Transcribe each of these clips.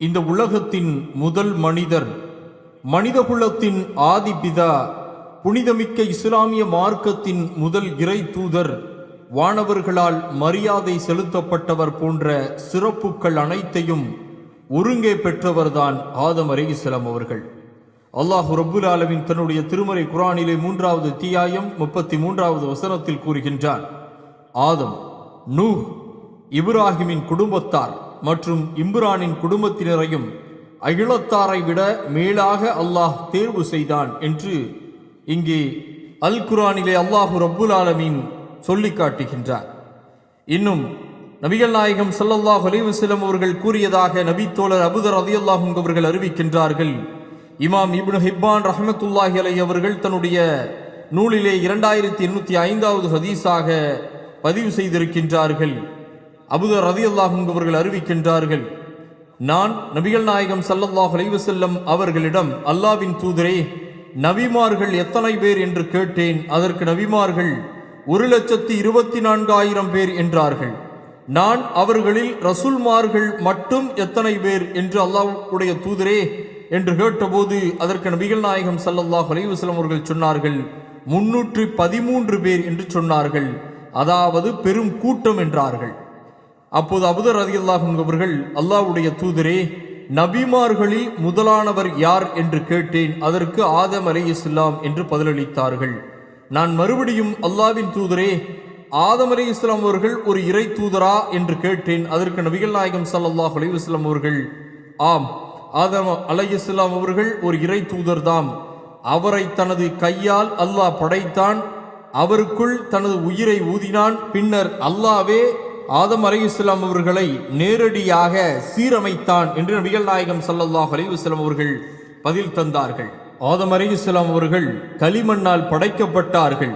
இந்த உலகத்தின் முதல் மனிதர் மனிதகுலத்தின் ஆதிபிதா புனிதமிக்க இஸ்லாமிய மார்க்கத்தின் முதல் இறை தூதர் வானவர்களால் மரியாதை செலுத்தப்பட்டவர் போன்ற சிறப்புகள் அனைத்தையும் ஒருங்கே பெற்றவர்தான் ஆதம் அலைஹிஸ்ஸலாம் அவர்கள். அல்லாஹ் ரபுல் ஆலமின் தன்னுடைய திருமறை குரானிலே மூன்றாவது தியாயம் முப்பத்தி மூன்றாவது வசனத்தில் கூறுகின்றான். ஆதம் நூஹ் இப்ராஹிமின் குடும்பத்தார் மற்றும் இம்ரானின் குடும்பத்தினரையும் அகிலத்தாரை விட மேலாக அல்லாஹ் தேர்வு செய்தான் என்று இங்கே அல் குரானிலே அல்லாஹு ரப்புல் ஆலமீன் சொல்லி காட்டுகின்றார். இன்னும் நபிகள் நாயகம் சல்லல்லாஹ் அலிவசலம் அவர்கள் கூறியதாக நபித்தோழர் அபுதர் ரலியல்லாஹு அவர்கள் அறிவிக்கின்றார்கள். இமாம் இப்னு ஹிப்பான் ரஹமத்துல்லாஹி அலை அவர்கள் தன்னுடைய நூலிலே இரண்டாயிரத்தி எண்ணூற்றி ஐந்தாவது ஹதீஸாக பதிவு செய்திருக்கின்றார்கள். அபுதர் ரலியல்லாஹு அவர்கள் அறிவிக்கின்றார்கள் நான் நபிகள் நாயகம் சல்லல்லாஹ் அலைஹி வஸல்லம் அவர்களிடம் அல்லாவின் தூதரே நபிமார்கள் எத்தனை பேர் என்று கேட்டேன். அதற்கு நபிமார்கள் ஒரு லட்சத்தி இருபத்தி நான்காயிரம் பேர் என்றார்கள். நான் அவர்களில் ரசூல்மார்கள் மட்டும் எத்தனை பேர் என்று அல்லாஹ்வுடைய தூதரே என்று கேட்டபோது அதற்கு நபிகள் நாயகம் சல்லல்லாஹ் அலைஹி அவர்கள் சொன்னார்கள் முன்னூற்று பதிமூன்று பேர் என்று சொன்னார்கள். அதாவது பெரும் கூட்டம் என்றார்கள். அப்போது அபுதர் ரதியல்லாஹும் அவர்கள் அல்லாஹ்வுடைய தூதரே நபிமார்களில் முதலானவர் யார் என்று கேட்டேன் அதற்கு ஆதம் அலை இஸ்லாம் என்று பதிலளித்தார்கள். நான் மறுபடியும் அல்லாவின் தூதரே ஆதம் அலை இஸ்லாம் அவர்கள் ஒரு இறை தூதரா என்று கேட்டேன் அதற்கு நபிகள் நாயகம் சல்லாஹ் அலி இஸ்லாம் அவர்கள் ஆம் ஆதம் அலை இஸ்லாம் அவர்கள் ஒரு இறை தூதர்தாம். அவரை தனது கையால் அல்லாஹ் படைத்தான் அவருக்குள் தனது உயிரை ஊதினான் பின்னர் அல்லாவே ஆதம் அலை இஸ்லாம் அவர்களை நேரடியாக சீரமைத்தான் என்று நபிகள் நாயகம் சல்லாஹ் அலி இஸ்லாம் அவர்கள் பதில் தந்தார்கள். ஆதம் அலை இஸ்லாம் அவர்கள் களிமண்ணால் படைக்கப்பட்டார்கள்.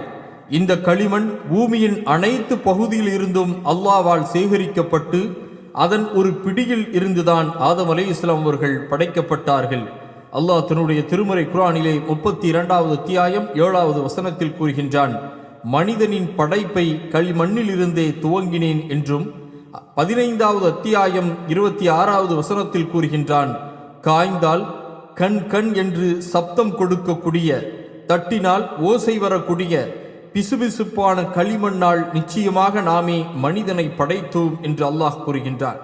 இந்த களிமண் பூமியின் அனைத்து பகுதியில் இருந்தும் அல்லாவால் சேகரிக்கப்பட்டு அதன் ஒரு பிடியில் இருந்துதான் ஆதம் அலை இஸ்லாம் அவர்கள் படைக்கப்பட்டார்கள். அல்லாஹ் தன்னுடைய திருமறை குரானிலே முப்பத்தி இரண்டாவது அத்தியாயம் ஏழாவது வசனத்தில் கூறுகின்றான் மனிதனின் படைப்பை களிமண்ணிலிருந்தே துவங்கினேன் என்றும் பதினைந்தாவது அத்தியாயம் இருபத்தி ஆறாவது வசனத்தில் கூறுகின்றான் காய்ந்தால் கண் கண் என்று சப்தம் கொடுக்கக்கூடிய தட்டினால் ஓசை வரக்கூடிய பிசுபிசுப்பான களிமண்ணால் நிச்சயமாக நாமே மனிதனை படைத்தோம் என்று அல்லாஹ் கூறுகின்றான்.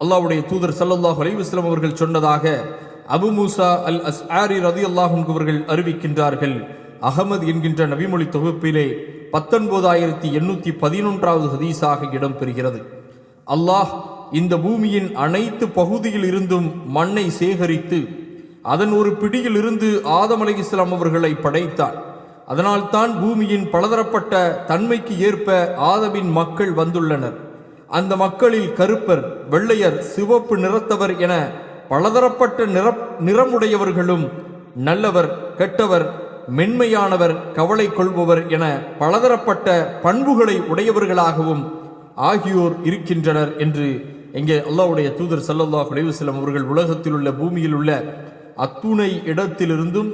அல்லாஹ்வுடைய தூதர் சல்லல்லாஹ் அலைஹி அவர்கள் சொன்னதாக அபு மூசா அல் ஆரி ரதி அல்லாஹ் அவர்கள் அறிவிக்கின்றார்கள் அகமது என்கின்ற நபிமொழி தொகுப்பிலே பத்தொன்பதாயிரத்தி எண்ணூற்றி பதினொன்றாவது ஹதீஸாக இடம்பெறுகிறது. அல்லாஹ் இந்த பூமியின் அனைத்து பகுதியில் இருந்தும் மண்ணை சேகரித்து அதன் ஒரு பிடியில் இருந்து ஆதம் அலை இஸ்லாம் அவர்களை படைத்தான் அதனால்தான் பூமியின் பலதரப்பட்ட தன்மைக்கு ஏற்ப ஆதமின் மக்கள் வந்துள்ளனர். அந்த மக்களில் கருப்பர் வெள்ளையர் சிவப்பு நிறத்தவர் என பலதரப்பட்ட நிற நிறமுடையவர்களும் நல்லவர் கெட்டவர் மென்மையானவர் கவலை கொள்பவர் என பலதரப்பட்ட பண்புகளை உடையவர்களாகவும் ஆகியோர் இருக்கின்றனர் என்று எங்கே அல்லாவுடைய தூதர் சல்லல்லா அலைஹி அவர்கள் உலகத்தில் உள்ள பூமியில் உள்ள அத்துணை இடத்திலிருந்தும்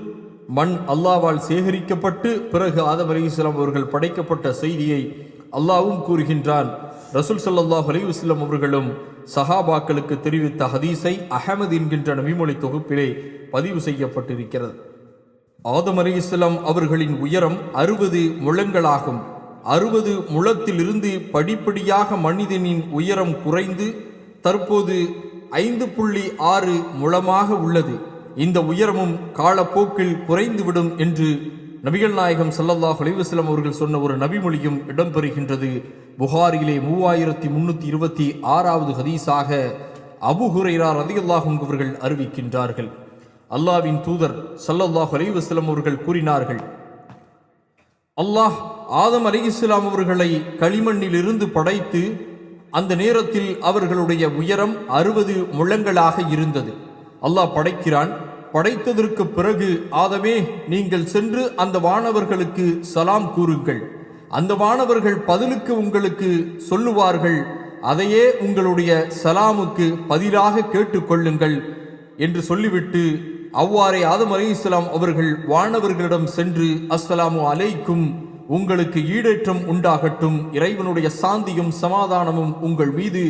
மண் அல்லாவால் சேகரிக்கப்பட்டு பிறகு ஆதம் அலைஹிஸ்ஸலாம் அவர்கள் படைக்கப்பட்ட செய்தியை அல்லாவும் கூறுகின்றான். ரசூல் ஸல்லல்லாஹு அலைஹி அவர்களும் சஹாபாக்களுக்கு தெரிவித்த ஹதீஸை அஹமது என்கின்ற நபிமொழி தொகுப்பிலே பதிவு செய்யப்பட்டிருக்கிறது. ஆதம் அலைஹிஸ்ஸலாம் அவர்களின் உயரம் அறுபது முழங்களாகும். அறுபது முழத்திலிருந்து படிப்படியாக மனிதனின் உயரம் குறைந்து தற்போது ஐந்து புள்ளி ஆறு முழமாக உள்ளது. இந்த உயரமும் காலப்போக்கில் குறைந்துவிடும் என்று நபிகள் நாயகம் சல்லல்லாஹ் அலைஹி அவர்கள் சொன்ன ஒரு நபிமொழியும் இடம்பெறுகின்றது. புகாரிலே மூவாயிரத்தி முன்னூத்தி இருபத்தி ஆறாவது ஹதீஸாக அபு ஹுரைரா அவர்கள் அறிவிக்கின்றார்கள். அல்லாவின் தூதர் சல்லல்லாஹ் அலைஹி அவர்கள் கூறினார்கள். அல்லாஹ் ஆதம் அலைஹிஸ்ஸலாம் அவர்களை களிமண்ணில் இருந்து படைத்து அந்த நேரத்தில் அவர்களுடைய உயரம் அறுபது முழங்களாக இருந்தது. அல்லாஹ் படைக்கிறான். படைத்ததற்கு பிறகு ஆதமே நீங்கள் சென்று அந்த வானவர்களுக்கு சலாம் கூறுங்கள். அந்த வானவர்கள் பதிலுக்கு உங்களுக்கு சொல்லுவார்கள். அதையே உங்களுடைய சலாமுக்கு பதிலாக கேட்டுக்கொள்ளுங்கள் என்று சொல்லிவிட்டு அவ்வாறே ஆதம் அலைஹிஸ்ஸலாம் அவர்கள் வானவர்களிடம் சென்று அஸ்ஸலாமு அலைக்கும் உங்களுக்கு ஈடேற்றம் உண்டாகட்டும் இறைவனுடைய சாந்தியும் சமாதானமும் உங்கள் மீது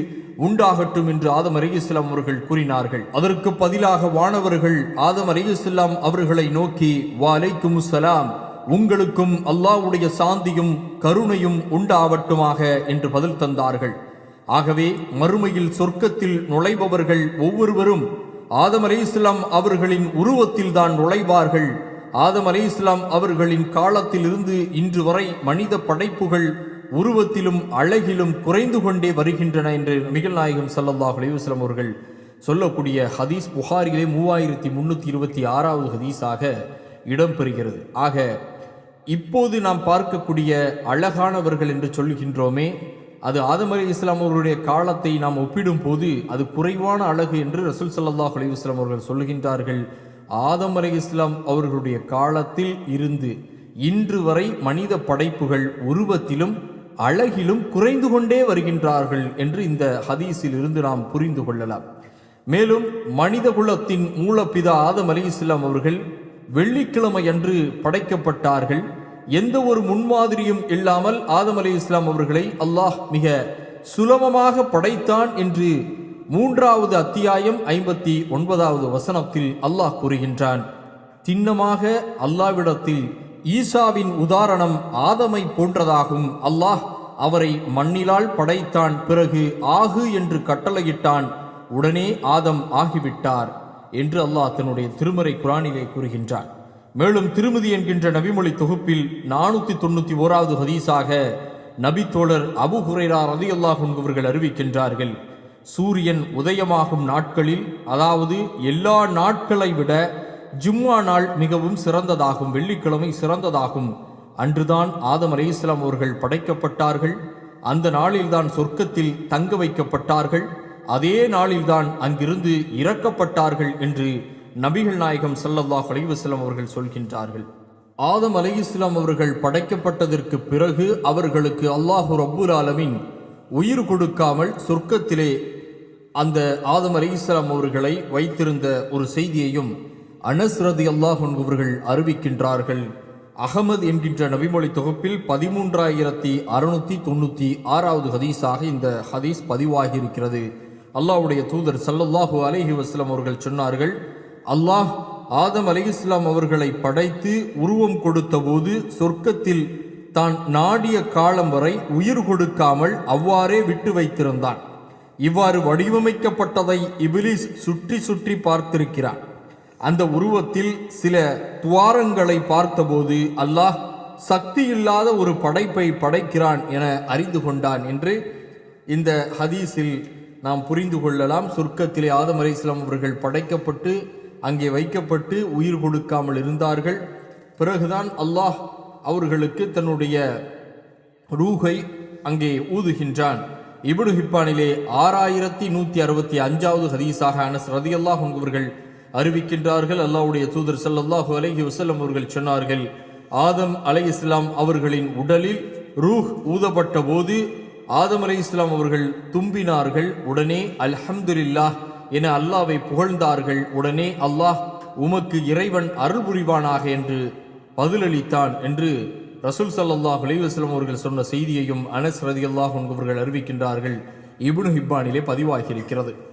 உண்டாகட்டும் என்று ஆதம் அலைஹிஸ்ஸலாம் அவர்கள் கூறினார்கள். அதற்கு பதிலாக வானவர்கள் ஆதம் அலைஹிஸ்ஸலாம் அவர்களை நோக்கி வாலைக்கும் சலாம் உங்களுக்கும் அல்லாஹ்வுடைய சாந்தியும் கருணையும் உண்டாவட்டுமாக என்று பதில் தந்தார்கள். ஆகவே மறுமையில் சொர்க்கத்தில் நுழைபவர்கள் ஒவ்வொருவரும் ஆதம் அலைஹிஸ்ஸலாம் அவர்களின் உருவத்தில் தான் நுழைவார்கள். ஆதம் அலைஹிஸ்ஸலாம் அவர்களின் காலத்திலிருந்து இன்று வரை மனித படைப்புகள் உருவத்திலும் அழகிலும் குறைந்து கொண்டே வருகின்றன என்று நபிகள் நாயகம் ஸல்லல்லாஹு அவர்கள் சொல்லக்கூடிய ஹதீஸ் புகாரிலே மூவாயிரத்தி முந்நூற்றி இருபத்தி ஆறாவது ஹதீஸாக இடம்பெறுகிறது. ஆக இப்போது நாம் பார்க்கக்கூடிய அழகானவர்கள் என்று சொல்கின்றோமே அது ஆதம் அலி இஸ்லாம் அவர்களுடைய காலத்தை நாம் ஒப்பிடும் போது அது குறைவான அழகு என்று ரசூல் சல்லாஹ் அலைஹி இஸ்லாம் அவர்கள் சொல்கின்றார்கள் ஆதம் அலி இஸ்லாம் அவர்களுடைய காலத்தில் இருந்து இன்று வரை மனித படைப்புகள் உருவத்திலும் அழகிலும் குறைந்து கொண்டே வருகின்றார்கள் என்று இந்த ஹதீஸில் இருந்து நாம் புரிந்து கொள்ளலாம். மேலும் மனித குலத்தின் மூலப்பிதா ஆதம் அலி இஸ்லாம் அவர்கள் வெள்ளிக்கிழமை அன்று படைக்கப்பட்டார்கள். எந்த ஒரு முன்மாதிரியும் இல்லாமல் ஆதம் அலி இஸ்லாம் அவர்களை அல்லாஹ் மிக சுலபமாக படைத்தான் என்று மூன்றாவது அத்தியாயம் ஐம்பத்தி ஒன்பதாவது வசனத்தில் அல்லாஹ் கூறுகின்றான். திண்ணமாக அல்லாவிடத்தில் ஈசாவின் உதாரணம் ஆதமை போன்றதாகும். அல்லாஹ் அவரை மண்ணிலால் படைத்தான் பிறகு ஆகு என்று கட்டளையிட்டான். உடனே ஆதம் ஆகிவிட்டார் என்று அல்லாஹ் தன்னுடைய திருமறை குரானிலே கூறுகின்றான். மேலும் திருமதி என்கின்ற நபிமொழி தொகுப்பில் நானூத்தி தொண்ணூத்தி ஓராவது ஹதீஸாக நபி தோழர் அபு ஹுரைரா ரதி என்பவர்கள் அறிவிக்கின்றார்கள். சூரியன் உதயமாகும் நாட்களில் அதாவது எல்லா நாட்களை விட ஜும்மா நாள் மிகவும் சிறந்ததாகும் வெள்ளிக்கிழமை சிறந்ததாகும். அன்றுதான் ஆதம் அலைஹிஸ்ஸலாம் அவர்கள் படைக்கப்பட்டார்கள். அந்த நாளில்தான் சொர்க்கத்தில் தங்க வைக்கப்பட்டார்கள். அதே நாளில்தான் அங்கிருந்து இறக்கப்பட்டார்கள் என்று நபிகள் நாயகம் சல்லல்லாஹ் அலைஹி அவர்கள் சொல்கின்றார்கள் ஆதம் அலைஹிஸ்ஸலாம் அவர்கள் படைக்கப்பட்டதற்கு பிறகு அவர்களுக்கு அல்லாஹு ரப்புல் ஆலமின் உயிர் கொடுக்காமல் சொர்க்கத்திலே அந்த ஆதம் அலைஹிஸ்ஸலாம் அவர்களை வைத்திருந்த ஒரு செய்தியையும் அனஸ் ரதி அல்லாஹ் என்பவர்கள் அறிவிக்கின்றார்கள். அகமது என்கின்ற நபிமொழி தொகுப்பில் பதிமூன்றாயிரத்தி அறுநூத்தி தொண்ணூத்தி ஆறாவது ஹதீஸாக இந்த ஹதீஸ் பதிவாகி இருக்கிறது தூதர் சல்லல்லாஹு அலைஹி வஸ்லம் அவர்கள் சொன்னார்கள் அல்லாஹ் ஆதம் அலைஹிஸ்ஸலாம் அவர்களை படைத்து உருவம் கொடுத்தபோது சொர்க்கத்தில் தான் நாடிய காலம் வரை உயிர் கொடுக்காமல் அவ்வாறே விட்டு வைத்திருந்தான். இவ்வாறு வடிவமைக்கப்பட்டதை இபிலிஸ் சுற்றி சுற்றி பார்த்திருக்கிறான். அந்த உருவத்தில் சில துவாரங்களை பார்த்தபோது அல்லாஹ் சக்தி இல்லாத ஒரு படைப்பை படைக்கிறான் என அறிந்து கொண்டான் என்று இந்த ஹதீஸில் நாம் புரிந்து கொள்ளலாம். சொர்க்கத்திலே ஆதம் அலைஹிஸ்ஸலாம் அவர்கள் படைக்கப்பட்டு அங்கே வைக்கப்பட்டு உயிர் கொடுக்காமல் இருந்தார்கள். பிறகுதான் அல்லாஹ் அவர்களுக்கு தன்னுடைய ரூஹை அங்கே ஊதுகின்றான். இபுடு ஹிப்பானிலே ஆறாயிரத்தி நூற்றி அறுபத்தி அஞ்சாவது ஹதீஸாக அனஸ் ரதியல்லாஹ் அவர்கள் அறிவிக்கின்றார்கள். அல்லாவுடைய தூதர் சல்லாஹு அலஹி வசல்லம் அவர்கள் சொன்னார்கள் ஆதம் அலை இஸ்லாம் அவர்களின் உடலில் ரூஹ் ஊதப்பட்ட போது ஆதம் அலை இஸ்லாம் அவர்கள் தும்பினார்கள். உடனே அல்ஹம்துலில்லாஹ் என அல்லாவை புகழ்ந்தார்கள். உடனே அல்லாஹ் உமக்கு இறைவன் அருள் புரிவானாக என்று பதிலளித்தான் என்று ரசூல் சல்லாஹ் அலைஹி அவர்கள் சொன்ன செய்தியையும் அனஸ் ரதி அல்லாஹ் அவர்கள் அறிவிக்கின்றார்கள். இபுனு ஹிப்பானிலே பதிவாகியிருக்கிறது.